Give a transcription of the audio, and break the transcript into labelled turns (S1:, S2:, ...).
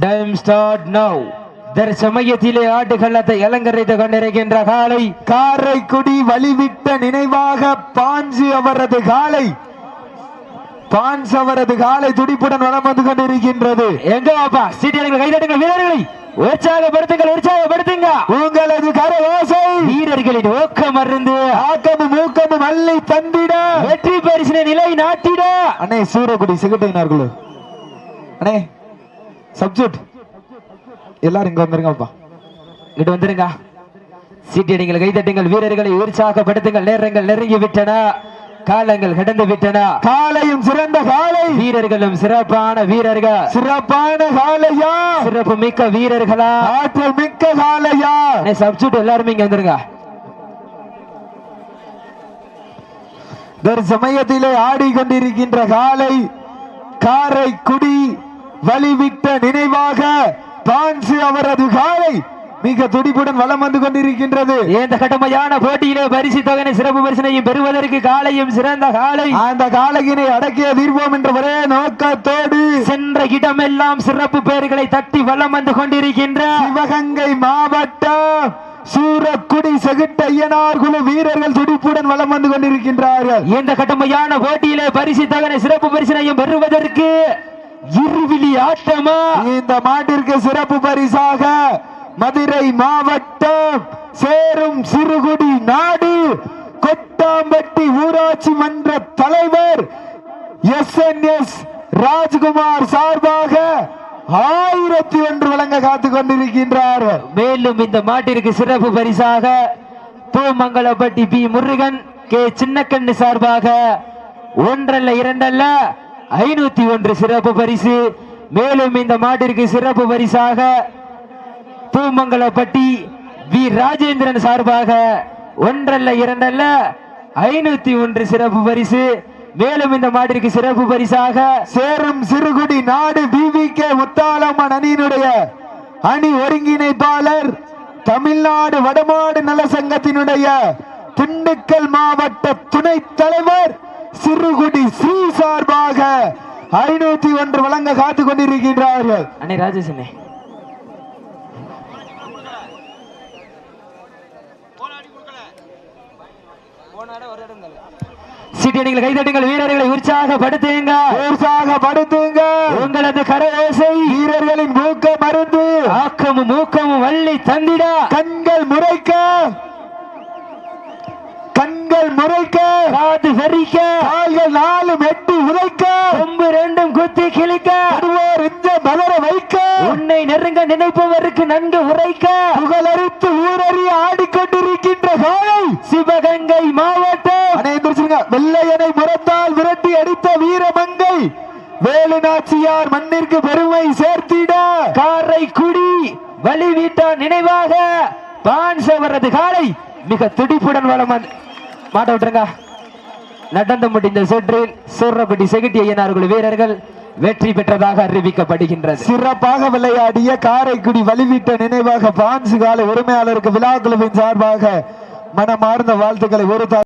S1: Time start now தற்சமயத்திலே ஆட்டுக்களத்தை அலங்கரித்து கொண்டிருக்கின்ற காலை.
S2: காரைக்குடி வழிவிட்ட நினைவாக பாஞ்சு அவரது காலை. பான்ஸ் அவரது காலை துடிப்புடன் வலம் வந்து கொண்டிருக்கின்றது.
S1: எங்க வாப்பா சீட்டியர்கள் கைதட்டுங்கள் வீரர்களை. உற்சாகப்படுத்துங்கள் உற்சாகப்படுத்துங்க.
S2: உங்களது கரவாசை.
S1: வீரர்களின் ஊக்கம் அருந்து.
S2: ஆக்கமும் ஊக்கமும் அள்ளி தந்திட.
S1: வெற்றி பரிசினை நிலை நாட்டிட
S2: அண்ணே சூரக்குடி சிகட்டையினார்களு. அண்ணே சப்ஜெக்ட் எல்லாரும் இங்க வந்துருங்கப்பா
S1: இங்கிட்டு வந்துருங்க. சீட்டியடிங்கள் கைதட்டுங்கள் வீரர்களை உற்சாகப்படுத்துங்கள் நேரங்கள் நெருங்கி விட்டன காலங்கள் கடந்து விட்டன.
S2: காலையும் சிறந்த காலை.
S1: வீரர்களும் சிறப்பான வீரர்கள்.
S2: சிறப்பான காலையா?
S1: சிறப்பு மிக்க வீரர்களா?
S2: ஆற்றல் மிக்க காலையா?
S1: சப்ஸ்டியூட் எல்லாருமே இங்க வந்துருங்க.
S2: சமயத்திலே ஆடிக்கொண்டிருக்கின்ற காலை காரைக்குடி வழிவிட்ட நினைவாக பான்சு அவரது காலை மிக துடிப்புடன் வலம் வந்து கொண்டிருக்கின்றது.
S1: இந்த கடுமையான போட்டியிலே பரிசு தொகை சிறப்பு பரிசனையும் பெறுவதற்கு காலையும் சிறந்த காலை.
S2: அந்த காலையினை அடக்கிய தீர்வோம் என்ற ஒரே நோக்கத்தோடு
S1: சென்ற இடமெல்லாம் சிறப்பு பெயர்களை தட்டி வலம் வந்து கொண்டிருக்கின்ற
S2: சிவகங்கை மாவட்டம் சூரக்குடி செகுட்டையனார் குழு வீரர்கள் துடிப்புடன் வலம் வந்து கொண்டிருக்கின்றார்கள்.
S1: இந்த கடுமையான போட்டியிலே பரிசு தொகை சிறப்பு பரிசனையும் பெறுவதற்கு இருவிழி ஆட்டமா?
S2: இந்த மாட்டிற்கு சிறப்பு பரிசாக மதுரை மாவட்டம் சேரும் சிறுகுடி நாடு கொட்டாம்பட்டி ஊராட்சி மன்ற தலைவர் எஸ் என் எஸ் ராஜ்குமார் சார்பாக ஆயிரத்தி ஒன்று வழங்க காத்துக் கொண்டிருக்கின்றார்.
S1: மேலும் இந்த மாட்டிற்கு சிறப்பு பரிசாக பூமங்கலப்பட்டி பி முருகன் கே சின்னக்கண்ணு சார்பாக ஒன்றல்ல இரண்டல்ல ஐநூத்தி ஒன்று சிறப்பு பரிசு. மேலும் இந்த மாட்டிற்கு சிறப்பு பரிசாக பூமங்கலப்பட்டி வி ராஜேந்திரன் சார்பாக ஒன்றல்ல இரண்டல்ல ஐநூத்தி ஒன்று சிறப்பு பரிசு. மேலும் இந்த மாட்டிற்கு சிறப்பு பரிசாக
S2: சேரும் சிறுகுடி நாடு பிவி கே முத்தாலம்மன் அணியினுடைய அணி ஒருங்கிணைப்பாளர் தமிழ்நாடு வடமாடு நல சங்கத்தினுடைய திண்டுக்கல் மாவட்ட துணைத் தலைவர் சிறுகுடி ஸ்ரீ சார்பாக ஐநூத்தி ஒன்று வழங்க காத்துக் கொண்டிருக்கின்றார்கள்.
S1: அண்ணே ராஜேஷ் அண்ணே. சீட்டியடிகள் கைதட்டுங்கள் வீரர்களை உற்சாகப்படுத்துங்க.
S2: உற்சாகப்படுத்துங்க.
S1: உங்களது கரவேசை
S2: வீரர்களின் மூக்க மருந்து.
S1: ஆக்கமும் ஊக்கமும் வள்ளி தந்திட.
S2: கண்கள் முறைக்க. கண்கள் முறைக்க
S1: காது வெறிக்க
S2: கால்கள் நாலு மெட்டி உதைக்க
S1: கொம்பு ரெண்டும் குத்தி கிழிக்க
S2: ஒருவர் இந்த மலர வைக்க
S1: உன்னை நெருங்க நினைப்பவருக்கு நன்கு உரைக்க
S2: புகழறித்து ஊரறி ஆடிக்கொண்டிருக்கின்ற காலை.
S1: சிவகங்கை மாவட்டம்.
S2: அனைவருங்க வெள்ளையனை முரத்தால் விரட்டி அடித்த வீரமங்கை. வேலு நாச்சியார் மண்ணிற்கு பெருமை சேர்த்திட.
S1: காரைக்குடி வழிவிட்ட நினைவாக. பான்சவரது காலை மிக துடிப்புடன் வளம் மாட்ட விட்டுருங்க. நடந்து முடிந்த சுற்றில் சூரப்பட்டி செகுட்டி ஐயனார்கள் வீரர்கள் வெற்றி பெற்றதாக அறிவிக்கப்படுகின்றது.
S2: சிறப்பாக விளையாடிய காரைக்குடி வழிவிட்ட நினைவாக பான்சு கால உரிமையாளருக்கு விழா குழுவின் சார்பாக மனமார்ந்த வாழ்த்துக்களை ஒரு